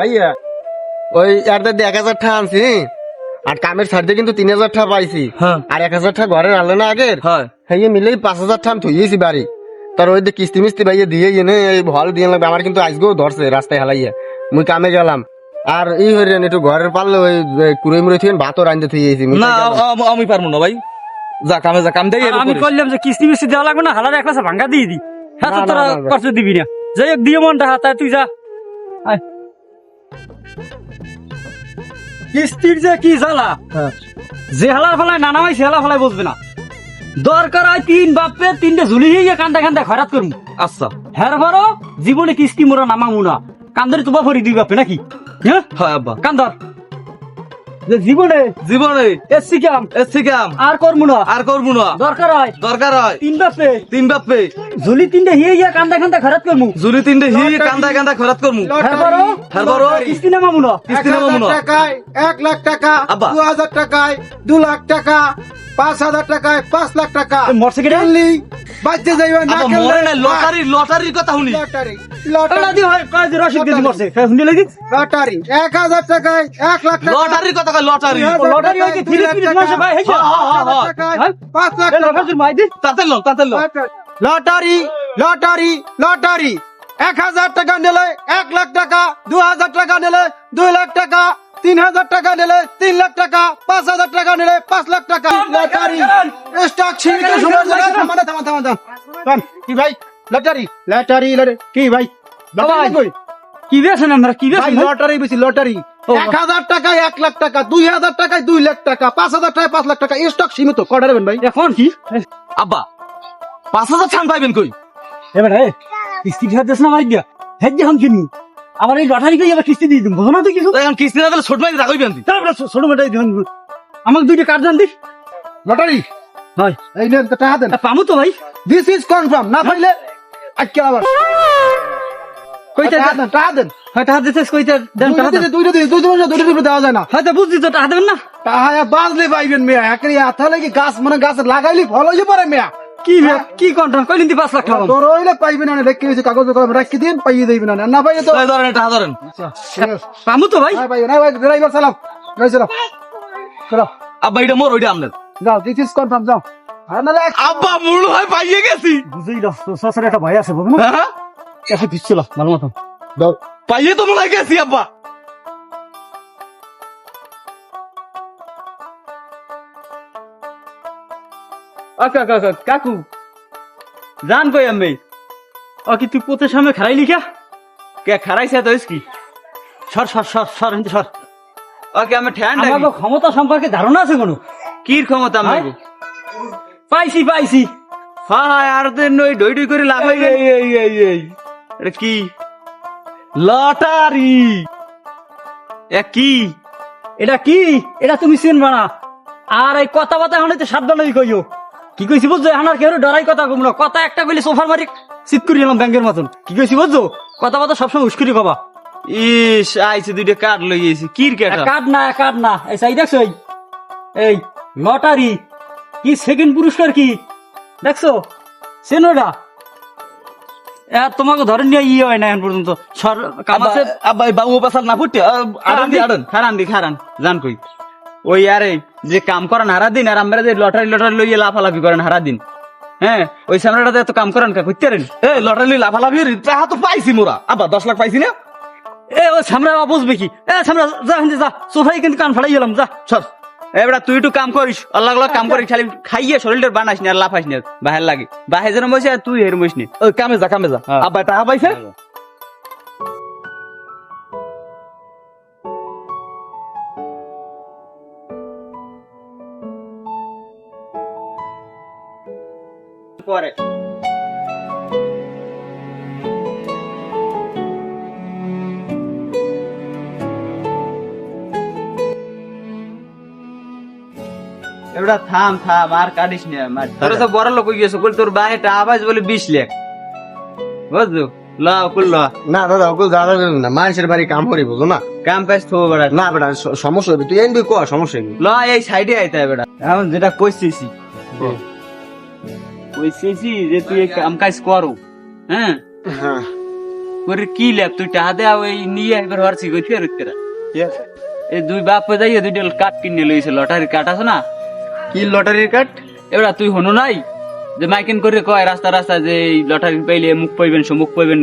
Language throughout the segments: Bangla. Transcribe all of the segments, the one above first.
ভাইয়া। ওই দিয়ে এক হাজার টাকা আনছি। আর কামের ছাড়তে কিন্তু তিন হাজার টাকা পাইছি। হ্যাঁ। আর এক হাজার টাকা ঘরে আনলে না আগের? হয়। মিলেই পাঁচ হাজার টাকা আমি থইয়েছি বাড়ি। তার ওই যে কিস্তি মিস্তি ভাইয়া দিয়ে এনে এই ভল দিয়ে লাগবে আমার কিন্তু আজকেও ধরছে রাস্তায় হালাইয়া। মুই কামে গেলাম। আর এই হয়ে একটু ঘরের পারলে ওই কুড়ে মুড়ে থেকে ভাতও রান্ধতে থইয়েছি না আমি পারব না ভাই। যা কামে যা কাম দেই আমি করলাম যে কিস্তি মিস্তি দেওয়া লাগবে না হালার এক ভাঙ্গা দিয়ে দি। হ্যাঁ তো তোরা না। দিবি না। যাই হোক দিয়ে মনটা হাত তুই যা। আয়। কিস্তির যে কি জ্বালা? হ্যাঁ। যে হালার ফলায় নানা ভাই সে হালা ফলায় বসবে না। দরকার হয় তিন বাপে তিনটে ঝুলি হয়ে কান্দা কান্দা খরাত করব আচ্ছা। হের ভরো জীবনে কিস্তি মোরা নামামু না। কান্দরে তোমা ফরি দুই বাপে নাকি? হ্যাঁ? হয় আব্বা। কান্দর। যে জীবনে জীবনে এসছি কাম এসছি কাম আর করব না। আর করব না। দরকার হয়। দরকার হয়। তিন বাপে। তিন বাপে। ঝুলি তিনটে হিয়ে গিয়ে কান্দা কান্দা খরাত করব জুলি তিনটে হি কান্দা কান্দা খরাত করমু। হ্যাঁ হ্যাঁ কিস্তি নামামু না কিস্তি এক না টাকায় এক লাখ টাকা। দু হাজার টাকায় দু লাখ টাকা পাঁচ হাজার টাকায় পাঁচ লাখ টাকা। খেললি বাচ্চা যাইবা না মরে না লটারি লটারির কথা শুনি। Lottery lottery. হয় কয় যে দিদি মরছে? হ্যাঁ শুনে লাগি লটারি। এক হাজার টাকায় এক লাখ টাকা। লটারির কথা কয় লটারি। লটারি হয় কি? মাসে ভাই হ্যাঁ, হ্যাঁ, হ্যাঁ। হ্যাঁ? পাঁচ লাখ টাকা। লফাজুর মাই দি তাতে লো তাতে লো। Lottery lottery lottery. এক হাজার টাকা নিলে এক লাখ টাকা দু হাজার টাকা নিলে দুই লাখ টাকা। তিন হাজার টাকা নিলে তিন লাখ টাকা পাঁচ হাজার টাকা নিলে পাঁচ লাখ টাকা। লটারি। স্টক সীমিত সময় ধরে থামা থামা থামা থামা। কি ভাই? Lottery lottery lottery. কি ভাই? কি বেছেন আমরা কি বেছেন লটারি বেশি লটারি। এক হাজার টাকায় এক লাখ টাকা দুই হাজার টাকায় দুই লাখ টাকা পাঁচ হাজার টাকায় পাঁচ লাখ টাকা। স্টক সীমিত কটা দেবেন ভাই? এখন? কি? আব্বা পাঁচ হাজার ছান পাইবেন কই? এবার হে কিস্তি ফেরত দেছ না মাই দিয়া? হেজ যে হাম কিনি। আমার এই লটারি কই এবার কিস্তি দিয়ে দিম বুঝো না তুই কিছু? এখন কিস্তি না দিলে ছোট মাই রাখবেন তারপরে ছোট মেটাই দিন আমাকে দুইটা কার্ড জান লটারি? হয়। এই নেন তো টাকা দেন। পামু তো ভাই। দিস ইজ কনফার্ম না পাইলে আজকে আবার। কইতে টাকা? দেন টাকা দেন। হয় টাকা দিতেছ কইতে দেন টাকা দেন। দুইটা দিন দুইটা দিন দুইটা দিন দেওয়া যায় না। হয়তো বুঝছি তো টাকা দেবেন না। টাকা বাজলে পাইবেন মেয়া একরি কি গাছ মানে গাছ লাগাইলি ফল হইতে পারে মেয়া? কি বে কি কন্ট্রাক্ট কইলেন দি 5 লাখ টাকা তোর হইলে পাইবেন না রেখে দিয়েছি কাগজ কলম রাখি দিন পাইয়ে দিবেন না না পাইয়ে তো এই ধরেন এটা ধরেন পামু তো ভাই। না পাইয়ে না ভাই ড্রাইভার চালাও। গাড়ি চালাও। চলো আব্বা এটা মোর ওইটা আমনের। যাও দিস ইজ কনফার্ম যাও। আর নাহলে এক- আব্বা মুড় হয় পাইয়ে গেছি। বুঝেই দাও তো সসরে একটা ভয় আছে বুঝো না হ্যাঁ? এসে দিচ্ছিল ভালো মতো দাও পাইয়ে তো মনে হয় গেছি আব্বা। কাকা কাকু। জান কই আমি। ও কি তুই পোতের সামনে খারাই লিখা কে খারাইছে তো কি? সর সর সর সর হিন্দু সর। ওকে আমি ঠ্যান আমার ক্ষমতা সম্পর্কে ধারণা আছে কোনো? কির ক্ষমতা আমি হ্যাঁ? পাইছি পাইছি। হ্যাঁ আর দিন ওই ডই ডই করে লাভ হয়ে এই এই এই এটা কি? লটারি। এ কি? এটা কি? এটা তুমি চিনবা না। আর এই কথা বাতা এখন তো সাবধান হয়ে কইও। কি কইছি বুঝছ? এখন আর কেউ ডরাই কথা কম না। কথা একটা কইলে সোফার মারি চিত করে এলাম ব্যাংকের মতন। কি কইছি বুঝছ? কথা বাতা সবসময় উস্কুরি কবা। ইস আইছে দুইটা কার্ড লই গেছি। কির কেটা কার্ড না কার্ড না। এই সাই দেখছ এই? এই লটারি। কি সেকেন্ড পুরস্কার কি? দেখছ? সেনোডা। আর তোমাকে ধরেন নিয়ে ইয়ে হয় না এখন পর্যন্ত। সর কামাতে আব্বা বাবু পাসাল না ফুটে। আড়ন দি। আড়ন। খারান দি খারান। জান কই। ওই আরে যে কাম করেন হারা দিন আর আমরা যে লটারি লটারি লইয়ে লাফালাফি করেন হারা দিন হ্যাঁ ওই সামনেটাতে এত কাম করেন কা করতে পারেন? এ লটারি লাফালাফি টাকা তো পাইছি মোরা। আব্বা দশ লাখ পাইছি না? এ ও সামনে বুঝবে কি? এ সামনে যা হিন্দি যা সোফাই কিন্তু কান ফাড়াই গেলাম যা সর। এবার তুই একটু কাম করিস আল্লাহ আল্লাহ কাম করিস খালি খাইয়ে শরীরটা বানাইস না আর লাফাইস না বাহের লাগে। বাহে যেন বসে আর তুই হের বসনি কামে যা কামে যা। হ্যাঁ। আব্বা টাকা পাইছে? থাম থাম আর কাটিস না তোর তো বড় লোক গিয়েছে বল তোর বাহে টাকা বলে বিশ লাখ। বুঝলো ল কুল ল। না দাদা ওগুলো দাদা না মানুষের বাড়ি কাম করি বুঝো না? কাম কাজ থো বেড়া। না বেটা সমস্যা হবে। তুই এনবি ক সমস্যা নেই ল এই সাইডে আইতে হবে বেড়া। এখন যেটা কইছিস। কইছিস যে তুই কাম কাজ করো হ্যাঁ? হ্যাঁ। করে কি ল্যাব তুই টাহা দে ওই নিয়ে হরছি এই দুই বাপ যাইয়ে দুইটা কাঠ কিনে লইছে লটারির কাঠ আছে না? কি লটারির কার্ড? এবার তুই হনু নাই? যে মাইকেন করে কয় রাস্তা রাস্তা যে এই লটারি পাইলে মুখ পাইবেন সমুখ পাইবেন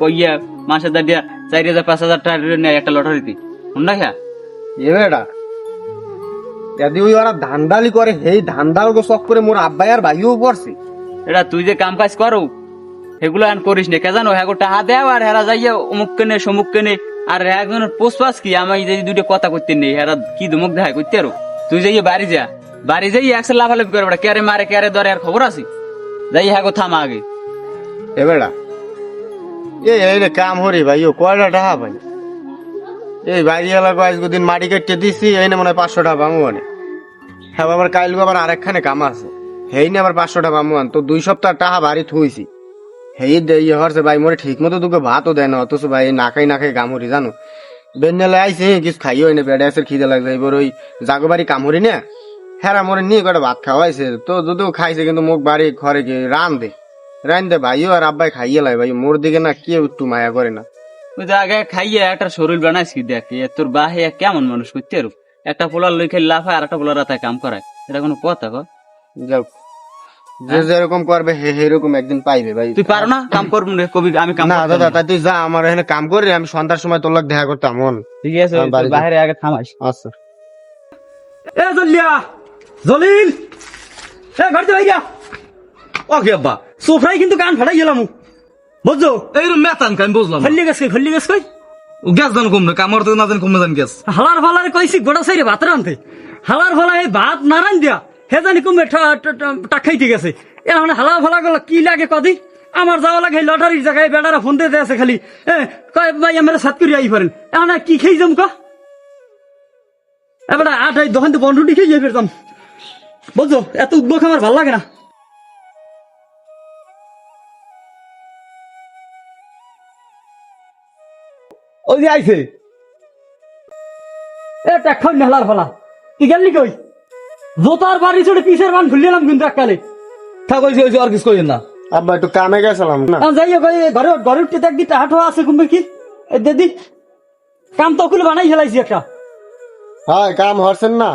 কইয়া মাসে দাঁড়িয়া চার হাজার পাঁচ হাজার টাকা নেয় একটা লটারিতে। শুন না খা এ বেটা যদি ওই ওরা ধান্দালি করে সেই ধান্দাল গো শখ করে মোর আব্বাই আর ভাইও পড়ছে। এটা তুই যে কাম কাজ করো সেগুলো আর করিস না। কে জানো হ্যাঁ টাহা দেও আর হেরা যাইয়া অমুক কেনে সমুক কেনে আর একজনের পোষপাস কি? আমি যদি দুটো কথা করতে নেই হেরা কি দুমুক দেখা করতে আরও? তুই যাইয়ে বাড়ি যা। বাড়ি যাই একসে লাফালাফি করে বেটা কেরে মারে, কেরে ধরে, আর খবর আছে? যাই হ্যাঁ থামা আগে। এ বেটা এই এই কাম হরি ভাই, ও কয়টা টাকা ভাই? এই বাইরে এলাকা আজকে দিন মাটি কেটে দিছি, এই না মনে হয় পাঁচশো টাকা পামু মানে হ্যাঁ আবার কাইল আবার আরেকখানে কাম আছে। হেই না আবার পাঁচশো টাকা পামু তো দুই সপ্তাহ টাকা বাড়ি থুইছি। হেই ইয়ে হরছে ভাই, মোরে ঠিক মতো তোকে ভাতও দেয় না, অথচ ভাই না খাই না খাই কাম হরি, জানো? বেন্নেলে আইসে কিছু খাইও না বেড়ে আসে খিদে লাগছে এবার ওই জাগো বাড়ি কাম হরি না? হ্যাঁ মোরে নিয়ে কটা ভাত খাওয়াইছে? তো যদিও খাইছে কিন্তু মুখ বাড়ি ঘরে গিয়ে রান দে রান দে ভাইও আর আব্বাই খাইয়ে লাই ভাই মোর দিকে না কেউ একটু মায়া করে না। ওই যে আগে খাইয়ে একটা শরীর বানাইছি দেখ এ তোর বাহে কেমন মানুষ করতে আরও একটা পোলার লই খেলে লাফায় আর একটা পোলার রাতায় কাম করায়। এটা কোনো কথা কর যাও যে যেরকম করবে হে সেরকম একদিন পাইবে ভাই। তুই পারো না? কাম করব রে কবি আমি কাম না দাদা তাই তুই যা আমার এখানে কাম করি আমি সন্ধ্যার সময় তোর লোক দেখা করতাম মন ঠিক আছে বাইরে আগে থামাস আচ্ছা। এ জলিয়া! জলিল! এ ঘরতে ভাইয়া ওকে আব্বা সোফরাই কিন্তু কান ফাটাই গেলাম বুঝছ? এইরকম মেতান আমি বুঝলাম খল্লি গেছে খল্লি গেছ। কই ও গ্যাস দান কম না কামড় তো না জানি কম না জানি গ্যাস। হালার ফালার কইছি গোটা সাইরে ভাত রানতে হালার ফালা এই ভাত না রান দিয়া হে জানি কমে টাকাইতে গেছে। এখন হালা ফালা গুলো কি লাগে কদি? আমার যাওয়া লাগে লটারির জায়গায় বেড়ারা ফোন দিতে আছে খালি। এ কয় ভাই আমার সাত করে আই পারেন এখন কি খেয়ে যাম কা? এবার আট এই দোকান তো বন্ধুটি খেয়ে যাই পেতাম বুঝছ এত উদ্যোগ আমার ভালো লাগে না। ওই যে আইছে। এ টাকা হালার ফালা। কি গেলি কই? জোতার বাড়ি চড়ে পিসের মান খুললাম কিন্তু এককালে। থাক ওই যে আর কিছু কইেন না। আব্বা একটু কামে গেছিলাম না? যাই হোক ঘরে ঘরে উঠতে দেখ দি টাহা আছে কুম্বে কি? এ দিদি কাম তো খুলে বানাই ফেলাইছি একটা। হয় কাম হরছেন না?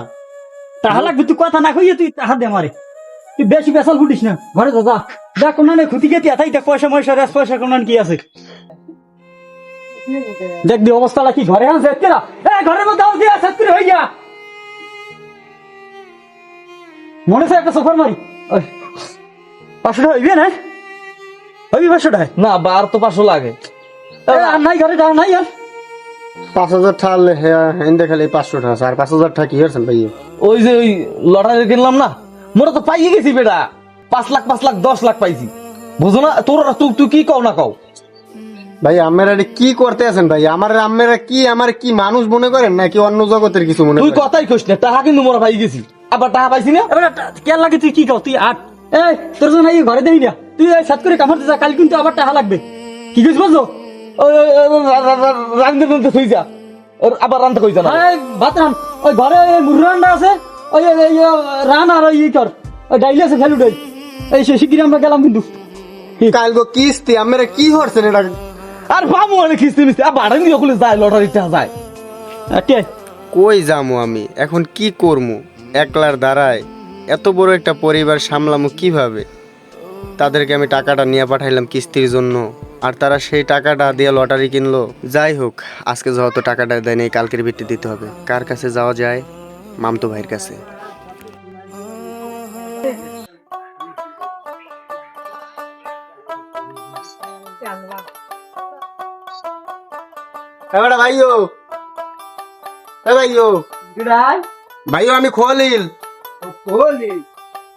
টাহা লাগবে তুই কথা না কইয়ে তুই টাহা দে মারে তুই বেশি বেসাল ফুটিস না ঘরে যা যা। কোন না খুঁতি গেতি এতাই দেখ পয়সা ময়সা রেস পয়সা কোন কি আছে। দেখ দি অবস্থাটা কি ঘরে আছে কেরা এ ঘরের মধ্যে দিয়া সাত করে হইয়া। মনে আছে একটা সফর মারি? পাঁচশো টাকা হইবে না? হইবি পাঁচশো টাকা না আর তো পাঁচশো লাগে। এ, আর নাই ঘরে টাকা নাই আর। পাঁচ হাজার ঠালে হেন্দে খালি পাঁচশো টাকা আর পাঁচ হাজার টাকা কি হরছেন ভাই? ওই যে ওই লটারি কিনলাম না মোরা তো পাইয়ে গেছি বেটা। পাঁচ লাখ পাঁচ লাখ দশ লাখ পাইছি। বুঝো না তোর তুই তুই কি কও না কও? ভাই এটা কি করতে আছেন ভাই? আমার আপনারা কি আমার কি মানুষ মনে করেন নাকি অন্য জগতের কিছু মনে তুই কথাই কইস না টাকা কিন্তু মোরা পাই গেছি। আবার টাকা পাইছি না? এবার কে লাগে তুই কি কও? তুই আট। এই তোর জন্য এই ঘরে দেই না। তুই এই সাত করে কামাতে যা কাল কিন্তু আবার টাকা লাগবে। কি কইছ বুঝছ? রান্ধতে থই যা ওর আবার রান্ধতে কইছ না। ভাত রান ওই ঘরে ওই মুররান্ডা আছে ওই রান আর ওই ই কর ওই ডাইলে আছে ফেলু ডাই এই সে শিগগিরি আমরা গেলাম কিন্তু। কাল গো কিস্তি আপনারা কি হরছেন এটা আর অনেক মিস্তি দিয়ে খুলে যায় লটারি টাকা যায়। কে? কই যামু আমি? এখন কি করমু? একলার দ্বারায় এত বড় একটা পরিবার সামলামু কীভাবে? তাদেরকে আমি টাকাটা নিয়ে পাঠাইলাম কিস্তির জন্য। আর তারা সেই টাকাটা দিয়ে লটারি কিনলো। যাই হোক আজকে যেহেতু টাকাটা দেয়নি কালকের ভিত্তি দিতে হবে। কার কাছে যাওয়া যায়? মামতো ভাইয়ের কাছে। এবারে ভাইও। এ ভাইও। ভাইও আমি খোলিল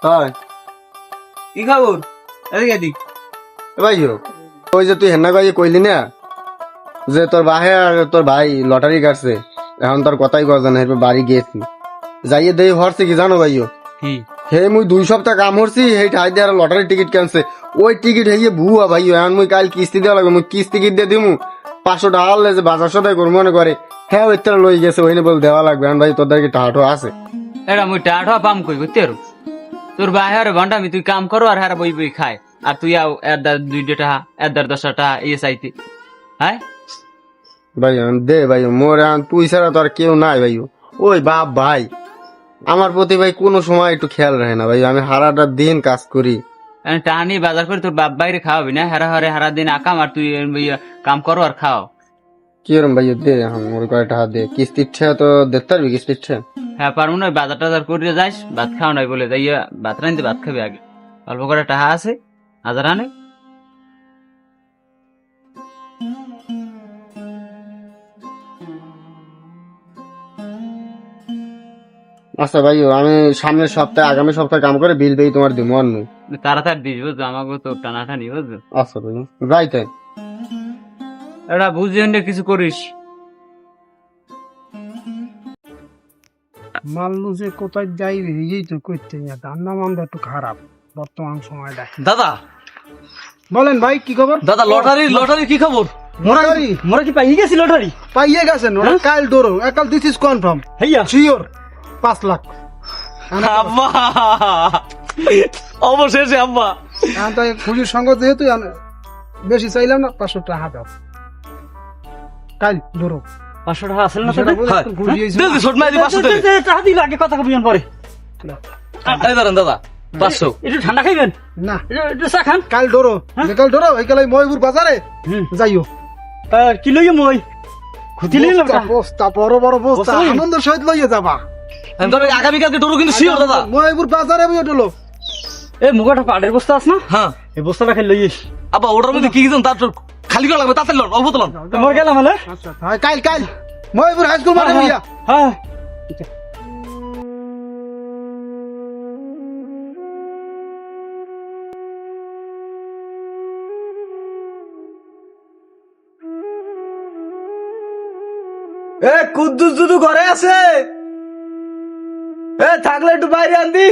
হয়। কি খবর? এদিকে দি ভাইও। ওই যে তুই হেন্না গাই কইলি না যে তোর বাহে আর তোর ভাই লটারি কাটছে এখন তোর কথাই কয় না এরপর বাড়ি গেছি। যাইয়ে দেই হরছে কি জানো ভাইও কি? হে মুই দুই সপ্তাহ কাম হরছি সেই ঠাই দিয়ে আর লটারি টিকিট কেনছে। ওই টিকিট হেয়ে ভুয়া ভাই এখন মুই কাল কিস্তি দেওয়া লাগবে মুই কিস্তি টিকিট দিয়ে দিমু পাঁচশো টাকা যে বাজার সদাই করব মনে করে হ্যাঁ ওই তারা লই গেছে ওই বল দেওয়া লাগবে এখন ভাই তোদের কি টাহাটো আছে? এটা মুই টাটা পাম কই আরও তোর বাহার ঘণ্টা আমি তুই কাম করো আর হারা বই বই খায়। আর তুই আও এর দার দুই টাকা এর দার দশটা টাকা এই চাইতে। হ্যাঁ? ভাই দে ভাই মোর তুই ছাড়া তো আর কেউ নাই ভাই। ওই বাপ ভাই আমার প্রতি ভাই কোনো সময় একটু খেয়াল রাখে না ভাই আমি হারাটা দিন কাজ করি। টানি বাজার করে তোর বাপ বাইরে খাওয়াবি না? হারা হারে হারা দিন আকাম আর তুই ইয়া কাম করো আর খাও। কিরম ভাই দে মোর কয়টা হাত দে। কিস্তির ঠে তো দেখতে পারবি কিস্তির ঠে হ্যাঁ পারব না বাজার টাজার করে যাইস ভাত খাও নাই বলে যাই ভাত রাঁধতে ভাত খাবি আগে। অল্প করে টাকা আছে। হাজার আচ্ছা ভাই আমি সামনের সপ্তাহে আগামী সপ্তাহে কাম করে বিল পেয়ে তোমার দিব অন্য তাড়াতাড়ি দিস বুঝছ আমাকে তো টানাটানি বুঝছ। আচ্ছা ভাই যাই তাই। এটা বুঝি হইলে কিছু করিস। মাল্লু যে কোথায় যাইবে এই তো করতে ধান্দা মান্দা একটু খারাপ। বর্তমান সময়টা দাদা বলেন ভাই কি খবর দাদা লটারি লটারি কি খবর লটারি মোরা কি পাইয়ে গেছি লটারি পাইয়ে গেছেন ওরা কাল ডোরো একাল দিস ইজ কনফার্ম হেইয়া শিওর পাঁচ লাখ আব্বা অবশেষে আব্বা এখন তো খুশির সঙ্গ যেহেতু আন- বেশি চাইলাম না পাঁচশো টাকা দাও কাল ধরো পাঁচশো টাকা আসলে না হ্যাঁ। খুশি হয়েছি শর্ট মারি পাঁচশো টাকা দিলে আগে কথা কবিয়ান পরে এই ধরেন দাদা পাঁচশো একটু ঠান্ডা খাইবেন? না। একটু- চা খান। কাল ডোরো। যে কাল ডোরো এই কাল ময়ূর বাজারে। যাইও। তা কি লইয়ে মই? খুঁটি লইলাম বস্তা, বস্তা বড় বড় বস্তা? আনন্দ সহিত লইয়ে যাবা। তবে আগামীকালকে টোটো কিন্তু শিওর দাদা। ময়ূর বাজারে বইয়ে ডলো। এ মুগাটা পাটের বস্তা আছে না? হ্যাঁ। এই বস্তাটা খাই লইয়েস আব্বা ওটার মধ্যে কি কি জান তার খালি করা লাগবে তাড়াতাড়ি লন অল্প তোলন মোর গেলাম হলে আচ্ছা হ্যাঁ কাল কাল ময়ূর হাই স্কুল মাঠে বইয়া। হ্যাঁ। এ কুদ্দুস দুদু ঘরে আছে। এ থাকলে একটু বাইরে আনবি।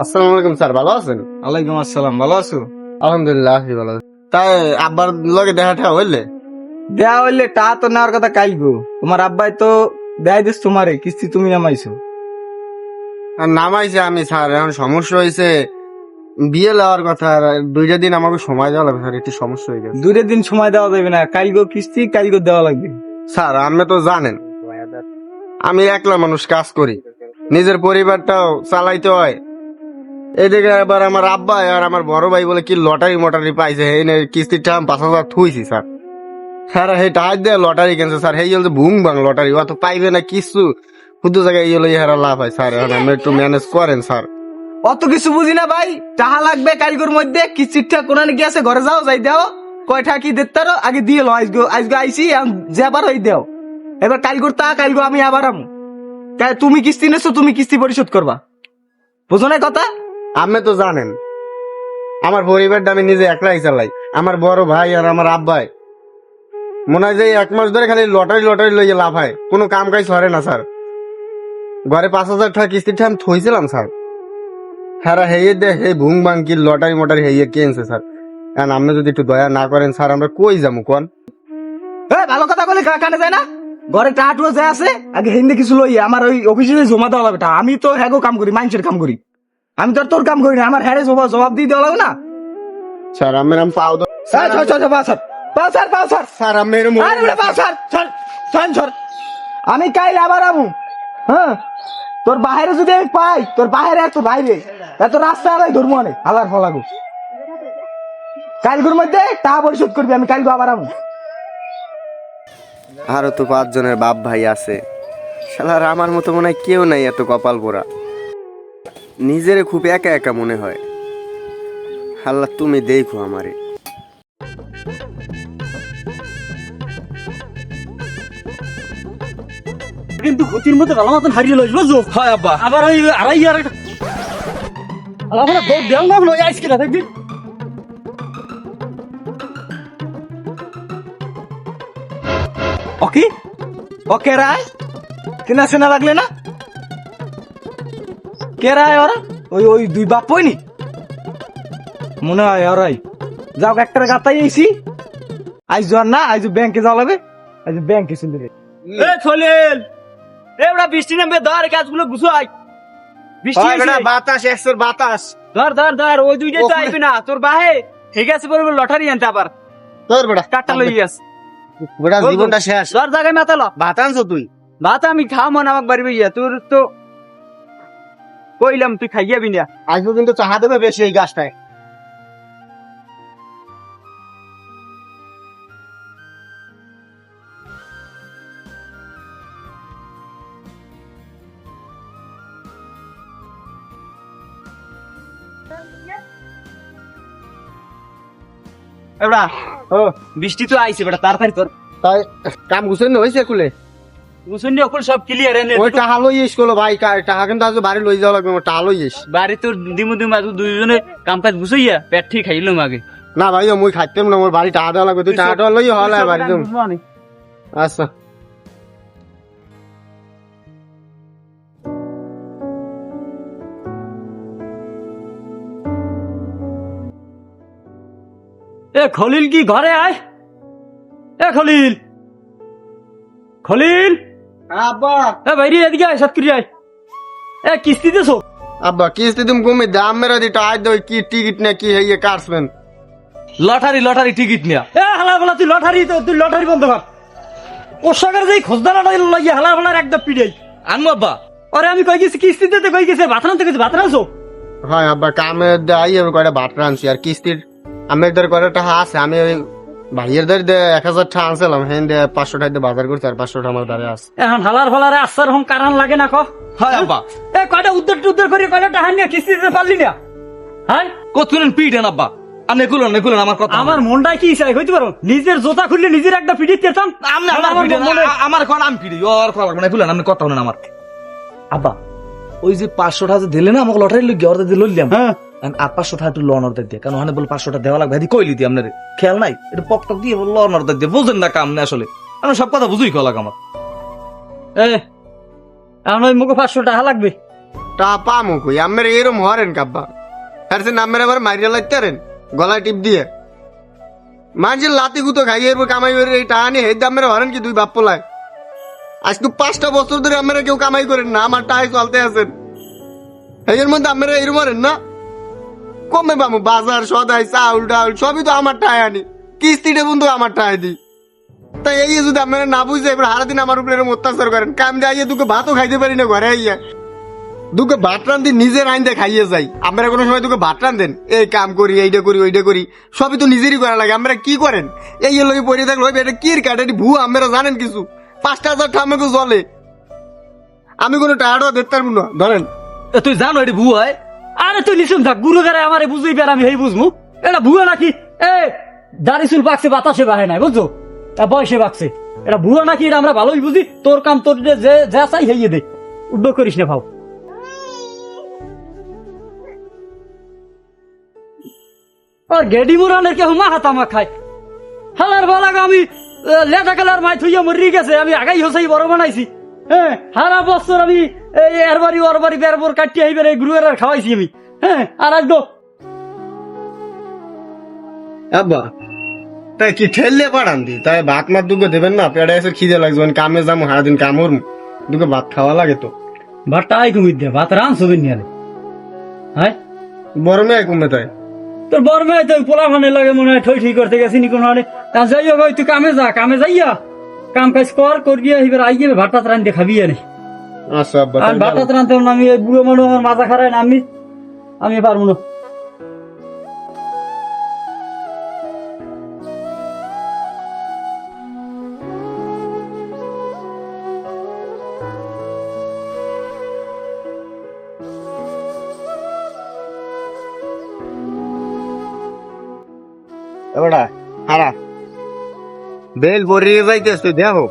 আসসালামু আলাইকুম স্যার ভালো আছেন? ওয়ালাইকুম আসসালাম ভালো আছো? আলহামদুলিল্লাহ আছি ভালো। তাই আব্বার লগে দেখা ঠেয়া হইলে? দেয়া হইলে টা তো নেওয়ার কথা কাই গো। তোমার আব্বাই তো দেয় দিস তোমারে কিস্তি তুমি নামাইছো। আর নামাইছে আমি স্যার এখন সমস্যা হয়েছে বিয়ে লওয়ার কথা আর দুইটা দিন আমাকে সময় দেওয়া লাগবে স্যার একটু সমস্যা হয়ে গেছে। দুইটা দিন সময় দেওয়া যাবে না কালগো কিস্তি কালগো দেওয়া লাগবে। স্যার আপনি তো জানেন আমি একলা মানুষ কাজ করি নিজের পরিবারটাও চালাইতে হয়। এদিকে আবার আমার আব্বা আর আমার বড় ভাই বলে কি লটারি মটারি পাইছে এই নে কিস্তির টাকা পাঁচ হাজার থুইছি স্যার। স্যার সেই টাকা দিয়ে লটারি কিনছে স্যার সেই হল ভুং ভাং লটারি অত পাইবে না কিছু শুধু জায়গায় এই হলো ইহারা লাভ হয় স্যার আপনি একটু ম্যানেজ করেন স্যার। অত কিছু বুঝি না ভাই। টাহা লাগবে কালগোর মধ্যে কিস্তিটা কোরআন আছে, ঘরে যাও, যাই দাও। কয়টা কি দিতে আগে দিয়ে লো আজগো আজগো আইসি যাবার হই দাও। এবার কালগোর তা কালগো আমি আবার আমু। তাই তুমি কিস্তি নেছো, তুমি কিস্তি পরিশোধ করবা। বুঝো না কথা? আপনি তো জানেন, আমার পরিবারটা আমি নিজে একলাই চালাই। আমার বড় ভাই আর আমার আব্বাই। মনে হয় যে এক মাস ধরে খালি লটারি লটারি লইয়ে লাভ হয়। কোনো কাম কাজ সরে না, স্যার। ঘরে পাঁচ হাজার টাকা কিস্তির আমি থইছিলাম, স্যার। হ্যাঁ হেয়ে দে হে ভুং ভাং কি লটারি মটারি হেয়ে কেনছে স্যার? এখন আপনি যদি একটু দয়া না করেন স্যার আমরা কই যাব কোন? ভালো কথা বলে কানে যায় না? ঘরে টাটুও যে আছে আগে হিন্দি কিছু লই আমার ওই অফিসে জমা দেওয়া লাগবে আমি তো হ্যাগো কাম করি মানুষের কাম করি। আমি তো তোর কাম করি না আমার হ্যারে জবাব জবাব দিয়ে দেওয়া না? স্যার আমি এরম পাও দো- স্যার স্যার স্যার পাও স্যার পাও স্যার পাও স্যার। স্যার আমি এরম আরে পাও স্যার স্যার স্যার স্যার আমি কাইল আবার আমু হ্যাঁ? তোর বাইরে যদি আমি পাই, তোর বাইরে এত বাইরে। এত রাস্তা আলাই ধর্ম অনেক আলার ফলাগো কালগুর মধ্যে টাকা পরিশোধ করবি, আমি কালগো আবার আমু আরও তো পাঁচজনের বাপ ভাই আছে। শালার আমার মতো মনে হয় কেউ নাই এত কপাল পোড়া। নিজের খুব একা একা মনে হয়। আল্লাহ তুমি দেখো আমারে। কিন্তু ক্ষতির মধ্যে ভালো মতন হারিয়ে লইস বুঝছ হয় আব্বা। আবার ওই আড়াই আর একটা দৌড় দেও না লই আইস কিনা দেখবি ওকে ওকে রায় চেনা চেনা লাগলে না? কে রায় ওরা ওই ওই দুই বাপ পয়নি মনে হয় ওরাই যাও একটা গাতাই আইছি। আইজ না আইজ ব্যাংকে যাওয়া লাগবে। আইজ ব্যাংকে চলে এ চলেন এ ওরা বৃষ্টি নামবে ধর গাছগুলো গুছাই বৃষ্টি। বাতাস একশোর বাতাস। ধর ধর ধর ওই দুইটাই তো আইবে না। তোর বাহে ঠিক আছে বলব লটারি আনতে আবার। তোর বেটা কাটটা লই গেছ বেটা জীবনটা শেষ। তোর জায়গায় মাথা ল। ভাত আনছো তুই? ভাত আমি খাও মন আমাকে বাড়ি বইয়া তোর তো কইলাম তুই খাইয়াবি না। আজকে কিন্তু চাহা দেবে বেশি এই গাছটায়। এবড়া ও বৃষ্টি তো আইছে বেটা তাড়াতাড়ি কর। তাই কাম গুছেন হইছে কুলে মুসুন অকুল সব ক্লিয়ার এনে ওই টাহা লই ইস কলো ভাই টাহা কিন্তু আজ বাড়ি লই যাওয়া লাগবে টাহা লই ইস বাড়ি তোর দিমু দিমু আজ দুইজনে কাম কাজ গুছাইয়া পেট ঠিক খাইলাম আগে। না ভাই মুই খাইতাম না মোর বাড়ি টাহা দেওয়া লাগবে তুই টাহা দেওয়া লই হল বাড়ি তুমি আচ্ছা। এ খলিল কি ঘরে আয়? এ খলিল। খলিল। আব্বা। এ বাইরে এদিকে আয় সাতকুরি আয়। এ কিস্তি দেছো? আব্বা কিস্তি তুমি কমে দাম মেরা দি টাহা দই কি টিকিট না কি হইয়ে কাটবেন লটারি লটারি টিকিট নিয়া। এ হালা বলা তুই লটারি তো তুই লটারি বন্ধ কর। পোশাকের যেই খোঁজদানা লাগিয়ে হালা বলার একদম পিড়াই। আনব আব্বা। আরে আমি কই গেছি কিস্তি দিতে কই গেছি ভাত রানতে গেছি ভাত রানছো হয় আব্বা কামে আই আমি কয়টা ভাত রানছি আর কিস্তির আমি এদের কয়টা টাকা আছে আমি ওই ভাইয়ের দের দে এক হাজার টাকা আনছিলাম হেন দে পাঁচশো টাকা দিয়ে বাজার করছি আর পাঁচশো টাকা আমার দ্বারে আছে। এখন হালার ফালারে আসার হম কারণ লাগে না ক? হয় আব্বা। এ কয়টা উদ্ধার টুদ্ধার করে কয়টা টাকা নিয়ে কিস্তি দিতে পারলি না? হ্যাঁ? কত করেন পিটেন আব্বা? আপনি আমার কথা। আমার মনটাই কি চাই হইতে পারো? নিজের জোতা খুললে নিজের একটা পিঠি তেতাম আমি আমার পিটেন আমার কোন আমি পিড়ি ওর কথা লাগবে না। কুলেন আপনি কথা আমার। আব্বা। ওই যে পাঁচশো টাকা যে দিলে না আমাকে লটারি লই গিয়ে অর্ধেক দিয়ে লইলাম। হ্যাঁ। পাঁচশো টাকা একটু লোন অর্ধেক দিয়ে। কারণ ওখানে বলে পাঁচশো টাকা দেওয়া লাগবে কইলি দিয়ে আপনার খেয়াল নাই? এটা পক টক দিয়ে লোন অর্ধেক দিয়ে। বুঝেন না কাম না আসলে আমি সব কথা বুঝুই কলাক আমার এ এখন ওই মুখে পাঁচশো টাকা লাগবে? টা পামু কই আমের এরম হরেন কাব্বা। আর সে নামের আবার মারিয়া লাগতারেন গলায় টিপ দিয়ে। মাঝে লাতি গুতো খাই কামাই করে এই টাকা নিয়ে হেদ আমের হরেন কি দুই বাপ পোলায় আজকে পাঁচটা বছর ধরে আমরা কেউ কামাই করেন না। আমার টাই চলতে আছেন। এর মধ্যে আমরা এরম হরেন না? কমে পামু, বাজার, সদাই, চাউল ডাউল, সবই তো আমার টায় আনি। কিস্তিটা বন্ধু আমার টায় দিই তাই এই যদি আপনারা না বুঝতে এবার সারাদিন আমার উপরে এরকম অত্যাচার করেন, কাম দিয়ে দুটো ভাতও খাইতে পারি না ঘরে আইয়া। দুকে ভাত রান্ধি, নিজের আইন দিয়ে খাইয়ে যাই। আমরা কোনো সময় দুটো ভাত রান্ধেন? এই কাম করি, এইটা করি, ওইটা করি, সবই তো নিজেরই করা লাগে। আমরা কি করেন? এই লোক পড়ে থাকল এটা কি কাটাটি ভু আমরা জানেন কিছু? পাঁচটা হাজার ঠামেকে জলে আমি কোনো টায়ারও দেখতে পারব না। ধরেন। তুই জানো এটি ভু হয়? আরে তুই নিশুন থাক, গুরু গারে আমারে বুঝুই পের আমি হেই বুঝমু। এটা ভুয়া নাকি? এ, দাড়ি চুল পাকছে, বাতাসে বাহে নাই, বুঝছ? তা বয়সে পাকছে। এটা ভুয়া নাকি? এটা আমরা ভালোই বুঝি। তোর কাম তোর যে, যে- চাই হেইয়ে দে। উদ্যোগ করিস না ভাও। আর গেডি মুরানের কেউ মা হাতামা খায়। হালার বালাগ আমি লেদা কালার মাই থুইয়া মরি গেছে, আমি আগাই হসাই বড় বানাইছি। হ্যাঁ হারা বছর আমি এই এর বাড়ি ওর বাড়ি বের বোর কাটিয়ে আইবার এই গ্রুয়ের আর খাওয়াইছি আমি। হ্যাঁ আর একদম আব্বা তাই কি ঠেললে পাঠান দি তাই ভাত মাত দুটো দেবেন না? পেড়ে এসে খিদে লাগছে মানে কামে যাব সারাদিন কাম করব দুটো ভাত খাওয়া লাগে তো। ভাতটা আই কমিয়ে দে ভাত রান সবিন নিয়ে হ্যাঁ? বড় মেয়ে কমে তাই? তোর বড় মেয়ে তো পোলা ফানে লাগে মনে হয় ঠই ঠিক করতে গেছি নি কোনো আনে। তা যাই হোক তুই কামে যা কামে যাইয়া কাম কাজ কর করিয়া এবার আই যাবে ভাত রান্ধতে খাবি আনে আচ্ছা আব্বা আর ভাত রান্ধতে না, আমি এই বুড়ো মানুষ আমার মাথা খারায় না আমি আমি পারব না। এবারে হারা। বেল ভরিয়ে যাইতেছ তুই দেখো।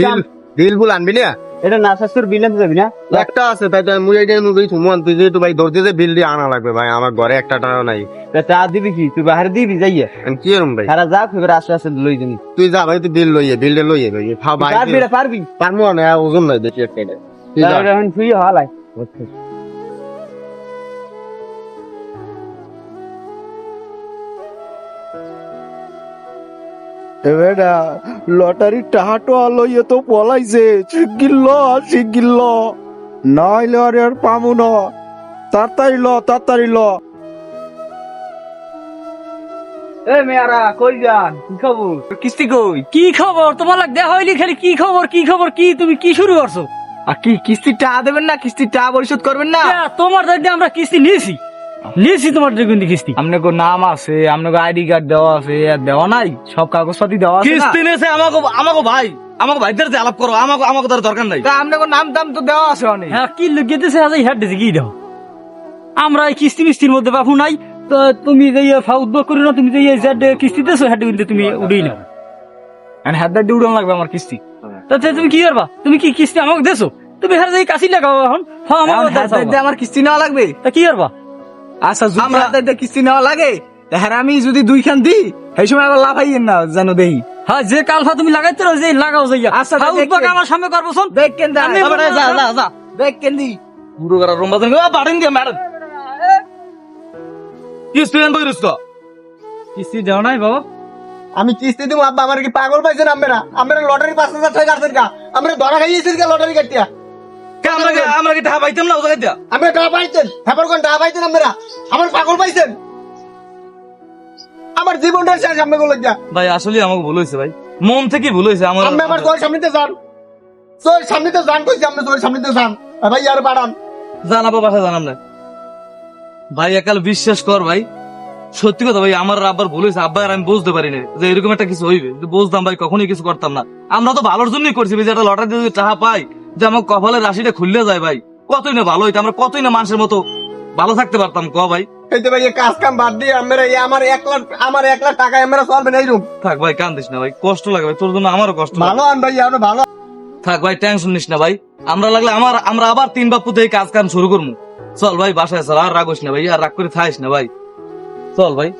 বিল বিল বুল আনবি না? এটা না শাশুর বিল আনতে যাবি না? একটা আছে তাই তো মুই এইটা মুই সুমন তুই যেহেতু ভাই ধরতে যে বিল দিয়ে আনা লাগবে ভাই আমার ঘরে একটা টাকা নাই। তা চা দিবি কি? তুই বাহারে দিবি যাইয়া? আমি কি করুম ভাই? সারা যাক এবার আস্তে আস্তে লই দিবি। তুই যা ভাই তুই বিল লইয়ে বিলটা লইয়ে লইয়ে ফা ভাই পারবি পারবি? পারব না ওজন নাই দেখি একটা এটা। তুই যা। তাহলে এখন শুয়ে হালাই এবেটা লটারি টাহাটো লইয়ে তো পলাইছে। শিগগির ল শিগগির ল নইলে আর আর পামু ন। তাড়াতাড়ি ল তাড়াতাড়ি ল। এ মেয়ারা কই যান? কি খবর? কিস্তি কই? কি খবর? তোমার লাগ দেখা হইলি খালি কি খবর কি খবর কি? তুমি কি শুরু করছ? আর কি কিস্তি টা দেবেন না কিস্তি টা পরিশোধ করবেন না? তোমার দাদি আমরা কিস্তি নিয়েছি। নিয়েছি তোমার কিন্তু কিস্তি। আপনাকে নাম আছে আপনাকে আইডি কার্ড দেওয়া আছে আর দেওয়া নাই সব কাগজপাতি দেওয়া আছে কিস্তি নেছে আমাকে আমাকে ভাই আমাকে ভাইদের যে আলাপ করো আমাকে আমাকে তার দরকার নাই। তা আপনাকে নাম টাম তো দেওয়া আছে অনেক। হ্যাঁ কি আজ হেড দিছে কি দাও। আমরা এই কিস্তি মিস্তির মধ্যে বাপু নাই তো তুমি যে ফাউ উদ্যোগ করি না তুমি যে কিস্তি দিছো হেড কিন্তু তুমি উড়েই নাও। আর হাত দিয়ে উড়ান লাগবে আমার কিস্তি। তাতে তুমি কি করবা? তুমি কি কিস্তি আমাকে দেছো? তুমি হেড এই কাশি লাগাও এখন। হ্যাঁ আমার কিস্তি নেওয়া লাগবে। তা কি করবা? আচ্ছা হাত কিস্তি নেওয়া লাগে? হ্যাঁ আমি যদি দুইখান দিই সেই সময় আবার লাভ হাইয়েন না জানো দেই। হ্যাঁ যে কালফা তুমি লাগাইতে রো যে লাগাও যাইয়া। আচ্ছা, দেখেন। উদ্যোগ আমার সামনে করব শোন। দেখ কেন আমি যা যা যা। যা দেখ কেন দি পুরো করার রুম বাজান বাড়েন দিয়ে ম্যাডাম। কিস্তি নেন বই রুস্ত কিস্তি দেও নাই বাবা। আমি কিস্তি দিব আব্বা আমার কি পাগল পাইছেন আমরা আমরা লটারি পাঁচ হাজার টাকা কাটছেন কা? আমরা ধরা খাইয়েছেন কা লটারি কাটিয়া? আমরা কি টাকা পাইতাম না? ও জায়গায় দিয়া? আমরা টাকা পাইছেন হ্যাপার কোন টাকা পাইছেন আমরা আমার পাগল পাইছেন? আমার জীবনটা শেষ আমি বলে দিয়া ভাই আসলে আমাকে ভুল হয়েছে ভাই। মন থেকে ভুল হয়েছে আমার আমি আমার তোর সামনেতে যান। তোর সামনেতে যান কইছি আমি তোর সামনেতে যান। ভাই আর পাঠান জানাব বাসা জানাম না ভাই একাল বিশ্বাস কর ভাই। সত্যি কথা ভাই আমার আব্বার ভুল হয়েছে আব্বা আর আমি বুঝতে পারি না যে এরকম একটা কিছু হইবে। বুঝতাম ভাই কখনোই কিছু করতাম না। আমরা তো ভালোর জন্যই করছি যে একটা লটারি দিয়ে যদি টাকা পাই যে আমার কপালের রাশিটা খুললে যায় ভাই। কতই না ভালো হইতো আমরা কতই না মানুষের মতো ভালো থাকতে পারতাম ক ভাই? এই তো ভাই কাজ কাম বাদ দিয়ে আমরা এই আমার এক লাখ আমার এক লাখ টাকা আমরা চলবে না এইরকম থাক ভাই কান্দিস না ভাই কষ্ট লাগে ভাই তোর জন্য আমারও কষ্ট ভালো আন ভাই আরও ভালো। থাক ভাই টেনশন নিস না ভাই। আমরা লাগলে আমার আমরা আবার তিন বাপু থেকে কাজ কাম শুরু করব চল ভাই বাসায় চল আর রাগোস না ভাই আর রাগ করে থাইস না ভাই। চল ভাই।